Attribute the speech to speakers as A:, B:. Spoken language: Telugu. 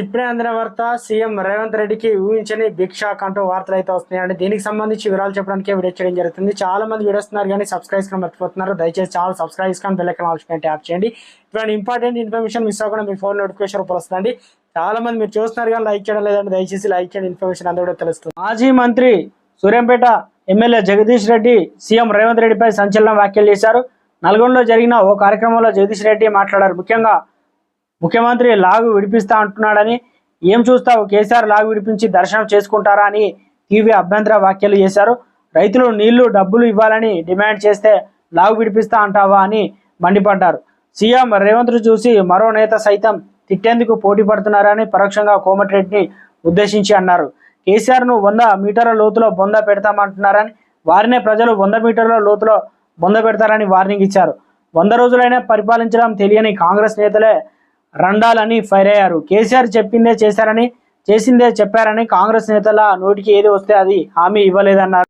A: ఇప్పుడే అందిన వార్త సీఎం రేవంత్ రెడ్డికి ఊహించని బిగ్ షాక్ అంటూ వార్తలు అయితే వస్తున్నాయండి. దీనికి సంబంధించి వివరాలు చెప్పడానికి వీడియో చేయడం జరుగుతుంది. చాలా మంది వీడియోస్తున్నారు కానీ సబ్స్క్రైబ్ చేసుకుని మర్చిపోతున్నారు. దయచేసి చాలా సబ్స్క్రైబ్ చేసుకొని బెల్ ఐకాన్ యాప్ ట్యాప్ చేయండి. ఇప్పుడు ఇంపార్టెంట్ ఇన్ఫర్మేషన్ మిస్ అవ్వకుండా మీ ఫోన్ నోటిఫికేషన్ వస్తుందండి. చాలా మంది మీరు చూస్తున్నారు కానీ లైక్ చేయడం లేదండి. దయచేసి లైక్ చేయండి. ఇన్ఫర్మేషన్ అందరూ కూడా తెలుస్తుంది. మాజీ మంత్రి సూర్యంపేట ఎమ్మెల్యే జగదీష్ రెడ్డి సీఎం రేవంత్ రెడ్డిపై సంచలన వ్యాఖ్యలు చేశారు. నల్గొండలో జరిగిన ఓ కార్యక్రమంలో జగదీష్ రెడ్డి మాట్లాడారు. ముఖ్యంగా ముఖ్యమంత్రి లాగు విడిపిస్తా అంటున్నాడని ఏం చూస్తావు? కేసీఆర్ లాగు విడిపించి దర్శనం చేసుకుంటారా అని టీవీ అభ్యంతర వ్యాఖ్యలు చేశారు. రైతులు నీళ్ళు డబ్బులు ఇవ్వాలని డిమాండ్ చేస్తే లాగు విడిపిస్తా అంటావా అని మండిపడ్డారు. సీఎం రేవంత్ చూసి మరో నేత సైతం తిట్టేందుకు పోటీ పడుతున్నారని పరోక్షంగా కోమటిరెడ్డిని ఉద్దేశించి అన్నారు. కేసీఆర్ను వంద మీటర్ల లోతులో బొంద పెడతామంటున్నారని వారినే ప్రజలు వంద మీటర్ల లోతులో బొంద పెడతారని వార్నింగ్ ఇచ్చారు. వంద రోజులైనా పరిపాలించడం తెలియని కాంగ్రెస్ నేతలే రండాలని ఫైర్ అయ్యారు. కేసీఆర్ చెప్పిందే చేశారని చేసిందే చెప్పారని కాంగ్రెస్ నేతల నోటికి ఏది వస్తే అది హామీ ఇవ్వలేదన్నారు.